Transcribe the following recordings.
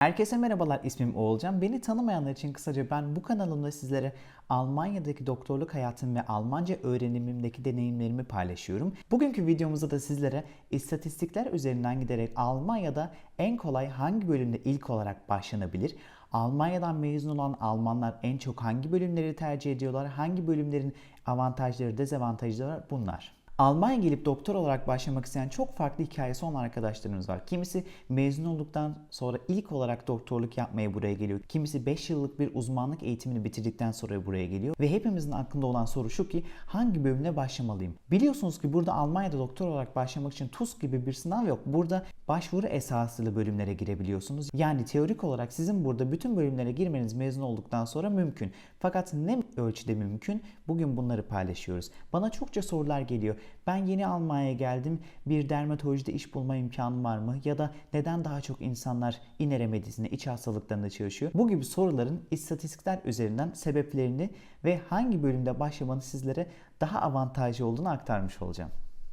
Herkese merhabalar ismim Oğulcan. Beni tanımayanlar için kısaca ben bu kanalımda sizlere Almanya'daki doktorluk hayatım ve Almanca öğrenimimdeki deneyimlerimi paylaşıyorum. Bugünkü videomuzda da sizlere istatistikler üzerinden giderek Almanya'da en kolay hangi bölümde ilk olarak başlanabilir? Almanya'dan mezun olan Almanlar en çok hangi bölümleri tercih ediyorlar? Hangi bölümlerin avantajları, dezavantajları var? Bunlar. Almanya gelip doktor olarak başlamak isteyen çok farklı hikayesi olan arkadaşlarımız var. Kimisi mezun olduktan sonra ilk olarak doktorluk yapmaya buraya geliyor. Kimisi 5 yıllık bir uzmanlık eğitimini bitirdikten sonra buraya geliyor. Ve hepimizin aklında olan soru şu ki hangi bölümle başlamalıyım? Biliyorsunuz ki burada Almanya'da doktor olarak başlamak için TUS gibi bir sınav yok. Burada başvuru esaslı bölümlere girebiliyorsunuz. Yani teorik olarak sizin burada bütün bölümlere girmeniz mezun olduktan sonra mümkün. Fakat ne ölçüde mümkün? Bugün bunları paylaşıyoruz. Bana çokça sorular geliyor. Ben yeni Almanya'ya geldim. Bir dermatolojide iş bulma imkanım var mı? Ya da neden daha çok insanlar inere medisine, iç hastalıklarında çalışıyor? Bu gibi soruların istatistikler üzerinden sebeplerini ve hangi bölümde başlamanın sizlere daha avantajlı olduğunu aktarmış olacağım.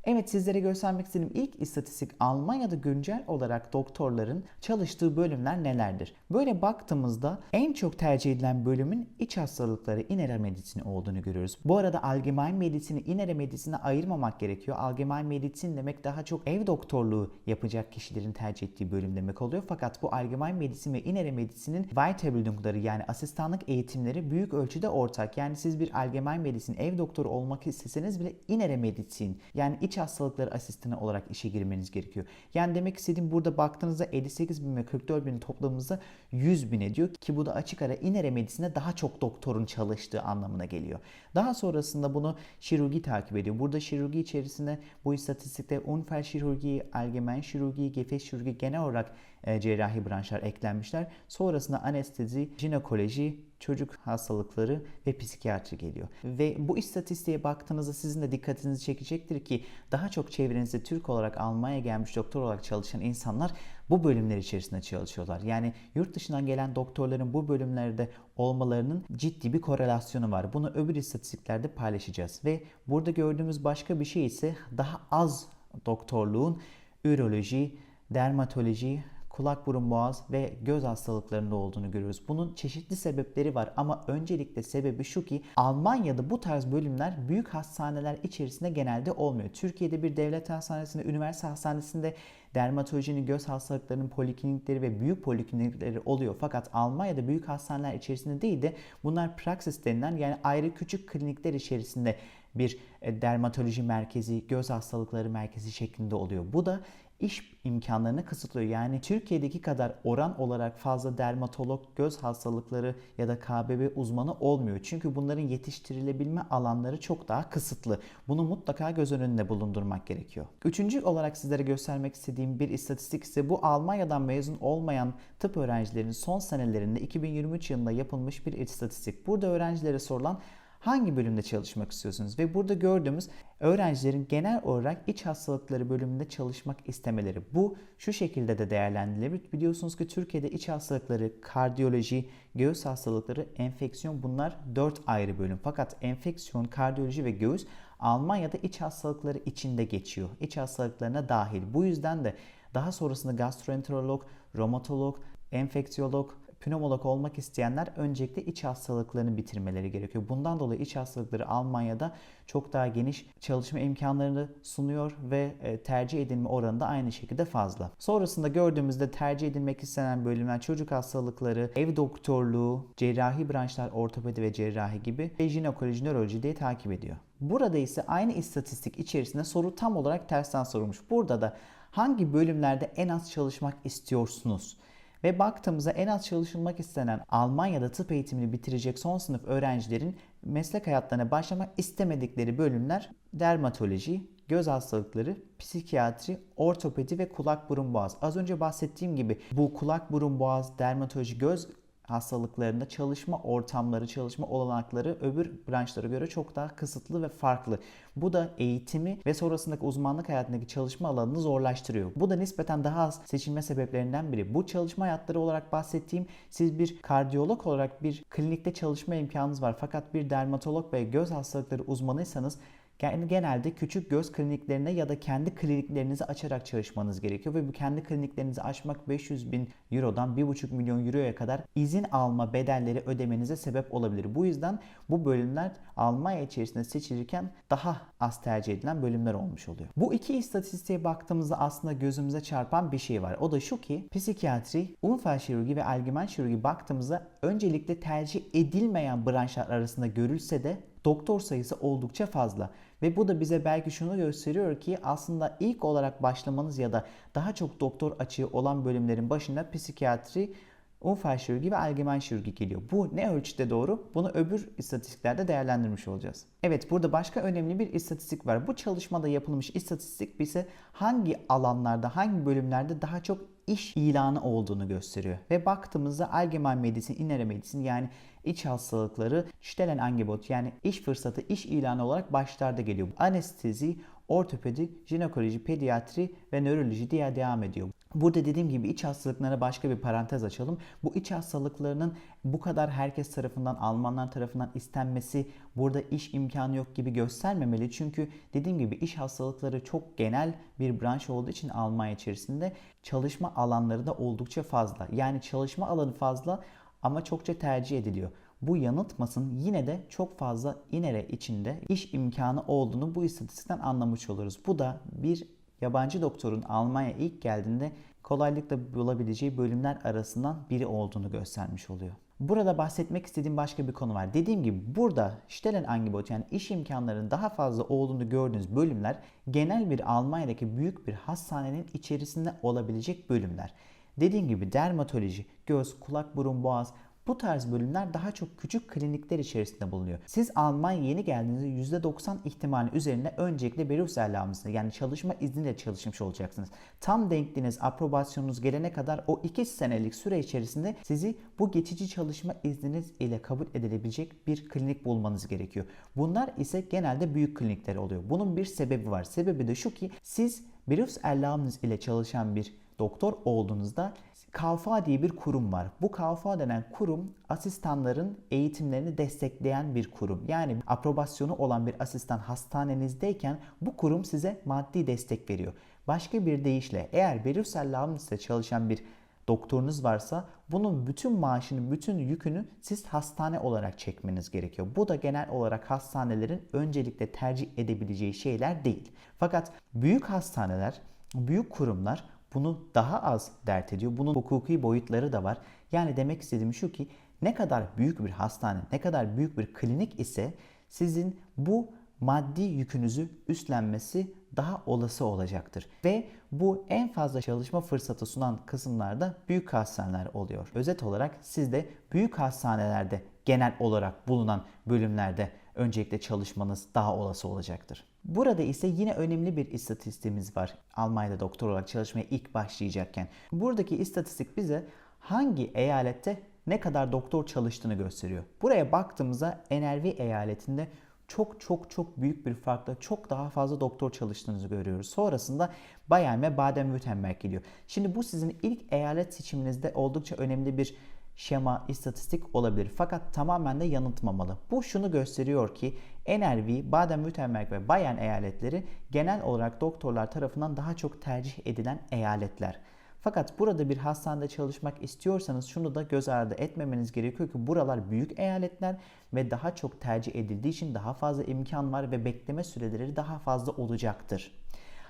Evet sizlere göstermek istediğim ilk istatistik Almanya'da güncel olarak doktorların çalıştığı bölümler nelerdir? Böyle baktığımızda en çok tercih edilen bölümün iç hastalıkları inere medisini olduğunu görüyoruz. Bu arada Allgemein medisini inere medisine ayırmamak gerekiyor. Allgemein medisin demek daha çok ev doktorluğu yapacak kişilerin tercih ettiği bölüm demek oluyor. Fakat bu Allgemein medisin ve inere medisinin Weiterbildungları yani asistanlık eğitimleri büyük ölçüde ortak. Yani siz bir Allgemein medisin ev doktoru olmak isteseniz bile inere medisin yani iç hastalıkları asistanı olarak işe girmeniz gerekiyor. Yani demek istediğim burada baktığınızda 58 bin ve 44 bin toplamımızda 100 bin ediyor ki bu da açık ara inere medisinde daha çok doktorun çalıştığı anlamına geliyor. Daha sonrasında bunu şirurgi takip ediyor. Burada şirurgi içerisinde bu istatistikte Unfallchirurgie, Allgemein Chirurgie, Gefäßchirurgie genel olarak e, cerrahi branşlar eklenmişler. Sonrasında anestezi, jinekoloji, çocuk hastalıkları ve psikiyatri geliyor. Ve bu istatistiğe baktığınızda sizin de dikkatinizi çekecektir ki daha çok çevrenizde Türk olarak Almanya'ya gelmiş doktor olarak çalışan insanlar bu bölümler içerisinde çalışıyorlar. Yani yurt dışından gelen doktorların bu bölümlerde olmalarının ciddi bir korelasyonu var. Bunu öbür istatistiklerde paylaşacağız. Ve burada gördüğümüz başka bir şey ise daha az doktorluğun üroloji, dermatoloji, kulak burun boğaz ve göz hastalıklarında olduğunu görüyoruz. Bunun çeşitli sebepleri var ama öncelikle sebebi şu ki Almanya'da bu tarz bölümler büyük hastaneler içerisinde genelde olmuyor. Türkiye'de bir devlet hastanesinde, üniversite hastanesinde dermatolojinin, göz hastalıklarının poliklinikleri ve büyük poliklinikleri oluyor. Fakat Almanya'da büyük hastaneler içerisinde değil de bunlar praksis denilen yani ayrı küçük klinikler içerisinde bir e, dermatoloji merkezi, göz hastalıkları merkezi şeklinde oluyor. Bu da iş imkanlarını kısıtlıyor. Yani Türkiye'deki kadar oran olarak fazla dermatolog, göz hastalıkları ya da KBB uzmanı olmuyor. Çünkü bunların yetiştirilebilme alanları çok daha kısıtlı. Bunu mutlaka göz önünde bulundurmak gerekiyor. Üçüncü olarak sizlere göstermek istediğim bir istatistik ise bu Almanya'dan mezun olmayan tıp öğrencilerinin son senelerinde 2023 yılında yapılmış bir istatistik. Burada öğrencilere sorulan hangi bölümde çalışmak istiyorsunuz? Ve burada gördüğümüz öğrencilerin genel olarak iç hastalıkları bölümünde çalışmak istemeleri. Bu şu şekilde de değerlendirilebilir. Biliyorsunuz ki Türkiye'de iç hastalıkları, kardiyoloji, göğüs hastalıkları, enfeksiyon bunlar 4 ayrı bölüm. Fakat enfeksiyon, kardiyoloji ve göğüs Almanya'da iç hastalıkları içinde geçiyor. İç hastalıklarına dahil. Bu yüzden de daha sonrasında gastroenterolog, romatolog, enfeksiyolog, pneumolog olmak isteyenler öncelikle iç hastalıklarını bitirmeleri gerekiyor. Bundan dolayı iç hastalıkları Almanya'da çok daha geniş çalışma imkanlarını sunuyor ve e, tercih edilme oranı da aynı şekilde fazla. Sonrasında gördüğümüzde tercih edilmek istenen bölümler çocuk hastalıkları, ev doktorluğu, cerrahi branşlar ortopedi ve cerrahi gibi ve jinekoloji, nöroloji diye takip ediyor. Burada ise aynı istatistik içerisinde soru tam olarak tersten sorulmuş. Burada da hangi bölümlerde en az çalışmak istiyorsunuz? Ve baktığımızda en az çalışılmak istenen Almanya'da tıp eğitimini bitirecek son sınıf öğrencilerin meslek hayatlarına başlamak istemedikleri bölümler dermatoloji, göz hastalıkları, psikiyatri, ortopedi ve kulak burun boğaz. Az önce bahsettiğim gibi bu kulak burun boğaz, dermatoloji, göz hastalıklarında çalışma ortamları, çalışma olanakları öbür branşlara göre çok daha kısıtlı ve farklı. Bu da eğitimi ve sonrasındaki uzmanlık hayatındaki çalışma alanını zorlaştırıyor. Bu da nispeten daha az seçilme sebeplerinden biri. Bu çalışma hayatları olarak bahsettiğim siz bir kardiyolog olarak bir klinikte çalışma imkanınız var. Fakat bir dermatolog ve göz hastalıkları uzmanıysanız Genelde küçük göz kliniklerine ya da kendi kliniklerinizi açarak çalışmanız gerekiyor ve bu kendi kliniklerinizi açmak 500 bin Euro'dan 1,5 milyon Euro'ya kadar izin alma bedelleri ödemenize sebep olabilir. Bu yüzden bu bölümler Almanya içerisinde seçilirken daha az tercih edilen bölümler olmuş oluyor. Bu iki istatistiğe baktığımızda aslında gözümüze çarpan bir şey var. O da şu ki psikiyatri, unfallchirurgi ve algemen şirurgi baktığımızda öncelikle tercih edilmeyen branşlar arasında görülse de doktor sayısı oldukça fazla. Ve bu da bize belki şunu gösteriyor ki aslında ilk olarak başlamanız ya da daha çok doktor açığı olan bölümlerin başında psikiyatri, unfal şirurgi ve algemen şirurgi geliyor. Bu ne ölçüde doğru? Bunu öbür istatistiklerde değerlendirmiş olacağız. Evet burada başka önemli bir istatistik var. Bu çalışmada yapılmış istatistik bize hangi alanlarda, hangi bölümlerde daha çok iş ilanı olduğunu gösteriyor. Ve baktığımızda Allgemein Medizin, Innere Medizin yani iç hastalıkları, Stellenangebot yani iş fırsatı, iş ilanı olarak başlarda geliyor. Anestezi, ortopedi, jinekoloji, pediatri ve nöroloji diye devam ediyor. Burada dediğim gibi iç hastalıklarına başka bir parantez açalım. Bu iç hastalıklarının bu kadar herkes tarafından, Almanlar tarafından istenmesi burada iş imkanı yok gibi göstermemeli. Çünkü dediğim gibi iş hastalıkları çok genel bir branş olduğu için Almanya içerisinde çalışma alanları da oldukça fazla. Yani çalışma alanı fazla ama çokça tercih ediliyor. Bu yanıltmasın yine de çok fazla inere içinde iş imkanı olduğunu bu istatistikten anlamış oluruz. Bu da bir yabancı doktorun Almanya ilk geldiğinde kolaylıkla bulabileceği bölümler arasından biri olduğunu göstermiş oluyor. Burada bahsetmek istediğim başka bir konu var. Dediğim gibi burada Stellenangebot yani iş imkanlarının daha fazla olduğunu gördüğünüz bölümler genel bir Almanya'daki büyük bir hastanenin içerisinde olabilecek bölümler. Dediğim gibi dermatoloji, göz, kulak, burun, boğaz bu tarz bölümler daha çok küçük klinikler içerisinde bulunuyor. Siz Almanya yeni geldiğinizde %90 ihtimali üzerine öncelikle Berufserlaubnis'le yani çalışma izniyle çalışmış olacaksınız. Tam denkliğiniz, aprobasyonunuz gelene kadar o 2 senelik süre içerisinde sizi bu geçici çalışma izniniz ile kabul edilebilecek bir klinik bulmanız gerekiyor. Bunlar ise genelde büyük klinikler oluyor. Bunun bir sebebi var. Sebebi de şu ki siz Berufserlaubnis ile çalışan bir doktor olduğunuzda KFA diye bir kurum var. Bu KFA denen kurum asistanların eğitimlerini destekleyen bir kurum. Yani aprobasyonu olan bir asistan hastanenizdeyken bu kurum size maddi destek veriyor. Başka bir deyişle eğer Berufsel Lavnis'te çalışan bir doktorunuz varsa bunun bütün maaşını, bütün yükünü siz hastane olarak çekmeniz gerekiyor. Bu da genel olarak hastanelerin öncelikle tercih edebileceği şeyler değil. Fakat büyük hastaneler, büyük kurumlar bunu daha az dert ediyor. Bunun hukuki boyutları da var. Yani demek istediğim şu ki ne kadar büyük bir hastane, ne kadar büyük bir klinik ise sizin bu maddi yükünüzü üstlenmesi daha olası olacaktır. Ve bu en fazla çalışma fırsatı sunan kısımlarda büyük hastaneler oluyor. Özet olarak siz de büyük hastanelerde genel olarak bulunan bölümlerde öncelikle çalışmanız daha olası olacaktır. Burada ise yine önemli bir istatistiğimiz var. Almanya'da doktor olarak çalışmaya ilk başlayacakken. Buradaki istatistik bize hangi eyalette ne kadar doktor çalıştığını gösteriyor. Buraya baktığımızda NRV eyaletinde çok çok çok büyük bir farkla çok daha fazla doktor çalıştığınızı görüyoruz. Sonrasında Bayern ve Baden-Württemberg geliyor. Şimdi bu sizin ilk eyalet seçiminizde oldukça önemli bir şema, istatistik olabilir. Fakat tamamen de yanıltmamalı. Bu şunu gösteriyor ki NRV, Baden-Württemberg ve Bayern eyaletleri genel olarak doktorlar tarafından daha çok tercih edilen eyaletler. Fakat burada bir hastanede çalışmak istiyorsanız şunu da göz ardı etmemeniz gerekiyor ki buralar büyük eyaletler ve daha çok tercih edildiği için daha fazla imkan var ve bekleme süreleri daha fazla olacaktır.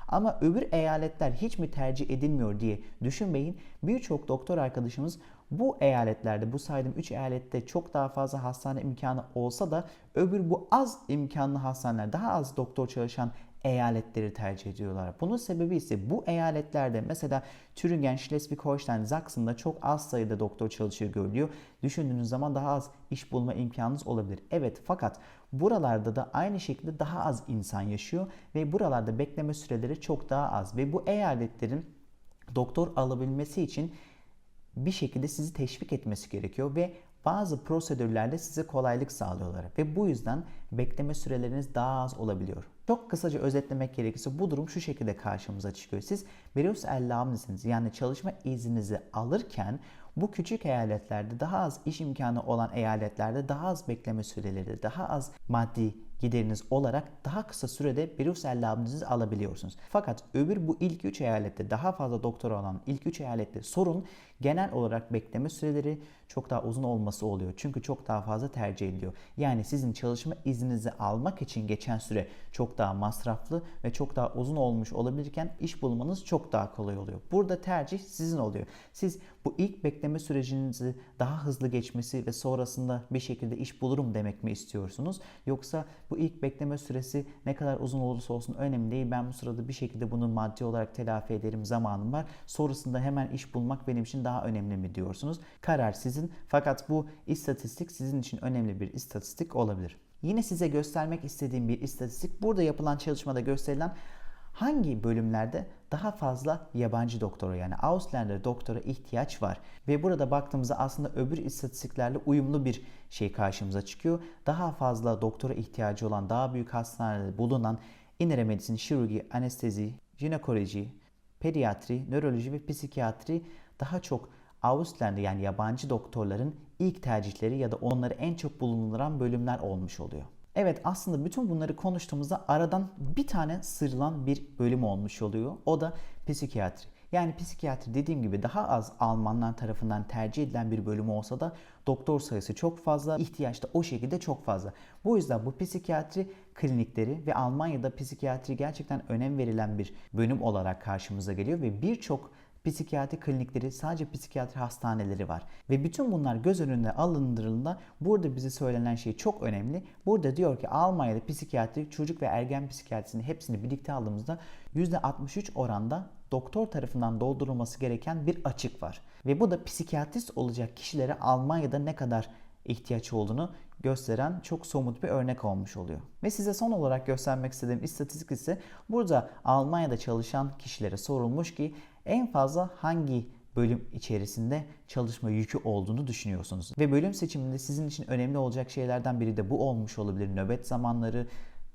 Ama öbür eyaletler hiç mi tercih edilmiyor diye düşünmeyin. Birçok doktor arkadaşımız bu eyaletlerde, bu saydığım 3 eyalette çok daha fazla hastane imkanı olsa da öbür bu az imkanlı hastaneler, daha az doktor çalışan eyaletleri tercih ediyorlar. Bunun sebebi ise bu eyaletlerde mesela Thüringen, Schleswig-Holstein, Sachsen'da çok az sayıda doktor çalışıyor görülüyor. Düşündüğünüz zaman daha az iş bulma imkanınız olabilir. Evet fakat buralarda da aynı şekilde daha az insan yaşıyor ve buralarda bekleme süreleri çok daha az ve bu eyaletlerin doktor alabilmesi için bir şekilde sizi teşvik etmesi gerekiyor ve bazı prosedürlerde size kolaylık sağlıyorlar ve bu yüzden bekleme süreleriniz daha az olabiliyor. Çok kısaca özetlemek gerekirse bu durum şu şekilde karşımıza çıkıyor. Siz Berufserlaubnis'iniz yani çalışma izninizi alırken Bu küçük eyaletlerde daha az iş imkanı olan eyaletlerde daha az bekleme süreleri, daha az maddi gideriniz olarak daha kısa sürede Berufserlaubnis'inizi alabiliyorsunuz. Fakat öbür bu ilk 3 eyalette daha fazla doktor olan ilk 3 eyalette sorun genel olarak bekleme süreleri çok daha uzun olması oluyor. Çünkü çok daha fazla tercih ediliyor. Yani sizin çalışma izninizi almak için geçen süre çok daha masraflı ve çok daha uzun olmuş olabilirken iş bulmanız çok daha kolay oluyor. Burada tercih sizin oluyor. Siz bu ilk bekleme sürecinizi daha hızlı geçmesi ve sonrasında bir şekilde iş bulurum demek mi istiyorsunuz? Yoksa bu ilk bekleme süresi ne kadar uzun olursa olsun önemli değil. Ben bu sırada bir şekilde bunu maddi olarak telafi ederim zamanım var. Sonrasında hemen iş bulmak benim için daha önemli mi diyorsunuz? Karar sizin. Fakat bu istatistik sizin için önemli bir istatistik olabilir. Yine size göstermek istediğim bir istatistik burada yapılan çalışmada gösterilen hangi bölümlerde daha fazla yabancı doktora yani Ausländer doktora ihtiyaç var. Ve burada baktığımızda aslında öbür istatistiklerle uyumlu bir şey karşımıza çıkıyor. Daha fazla doktora ihtiyacı olan daha büyük hastanelerde bulunan innere medicin, şirurgi, anestezi, jinekoloji, pediatri, nöroloji ve psikiyatri daha çok Ausländer yani yabancı doktorların ilk tercihleri ya da onları en çok bulunduran bölümler olmuş oluyor. Evet aslında bütün bunları konuştuğumuzda aradan bir tane sıyrılan bir bölüm olmuş oluyor. O da psikiyatri. Yani psikiyatri dediğim gibi daha az Almanlar tarafından tercih edilen bir bölüm olsa da doktor sayısı çok fazla, ihtiyaç da o şekilde çok fazla. Bu yüzden bu psikiyatri klinikleri ve Almanya'da psikiyatri gerçekten önem verilen bir bölüm olarak karşımıza geliyor ve birçok psikiyatri klinikleri, sadece psikiyatri hastaneleri var. Ve bütün bunlar göz önünde alındırıldığında burada bize söylenen şey çok önemli. Burada diyor ki Almanya'da psikiyatri, çocuk ve ergen psikiyatrisini hepsini birlikte aldığımızda %63 oranda doktor tarafından doldurulması gereken bir açık var. Ve bu da psikiyatrist olacak kişilere Almanya'da ne kadar ihtiyaç olduğunu gösteren çok somut bir örnek olmuş oluyor. Ve size son olarak göstermek istediğim istatistik ise burada Almanya'da çalışan kişilere sorulmuş ki en fazla hangi bölüm içerisinde çalışma yükü olduğunu düşünüyorsunuz. Ve bölüm seçiminde sizin için önemli olacak şeylerden biri de bu olmuş olabilir. Nöbet zamanları,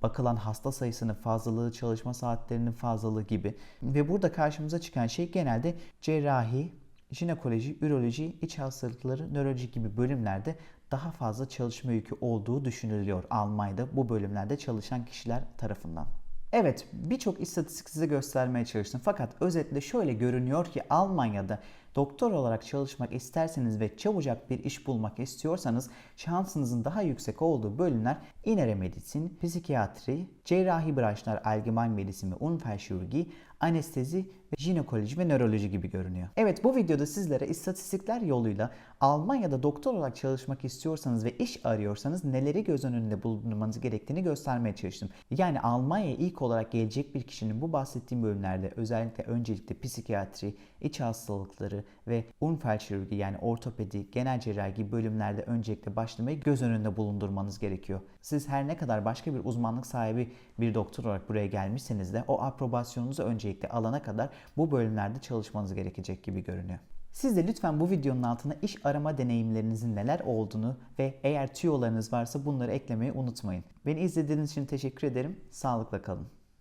bakılan hasta sayısının fazlalığı, çalışma saatlerinin fazlalığı gibi. Ve burada karşımıza çıkan şey genelde cerrahi, jinekoloji, üroloji, iç hastalıkları, nöroloji gibi bölümlerde daha fazla çalışma yükü olduğu düşünülüyor Almanya'da bu bölümlerde çalışan kişiler tarafından. Evet, birçok istatistik size göstermeye çalıştım. Fakat özetle şöyle görünüyor ki Almanya'da doktor olarak çalışmak isterseniz ve çabucak bir iş bulmak istiyorsanız şansınızın daha yüksek olduğu bölümler innere medizin, psikiyatri, cerrahi branşlar allgemein medizin ve unfallchirurgi, anestezi ve jinekoloji ve nöroloji gibi görünüyor. Evet bu videoda sizlere istatistikler yoluyla Almanya'da doktor olarak çalışmak istiyorsanız ve iş arıyorsanız neleri göz önünde bulundurmanız gerektiğini göstermeye çalıştım. Yani Almanya'ya ilk olarak gelecek bir kişinin bu bahsettiğim bölümlerde özellikle öncelikle psikiyatri, iç hastalıkları ve unfallchirurgi yani ortopedi, genel cerrahi gibi bölümlerde öncelikle başlamayı göz önünde bulundurmanız gerekiyor. Siz her ne kadar başka bir uzmanlık sahibi bir doktor olarak buraya gelmişseniz de o aprobaysionunuzu öncelikle alana kadar bu bölümlerde çalışmanız gerekecek gibi görünüyor. Siz de lütfen bu videonun altına iş arama deneyimlerinizin neler olduğunu ve eğer tüyolarınız varsa bunları eklemeyi unutmayın. Beni izlediğiniz için teşekkür ederim. Sağlıkla kalın.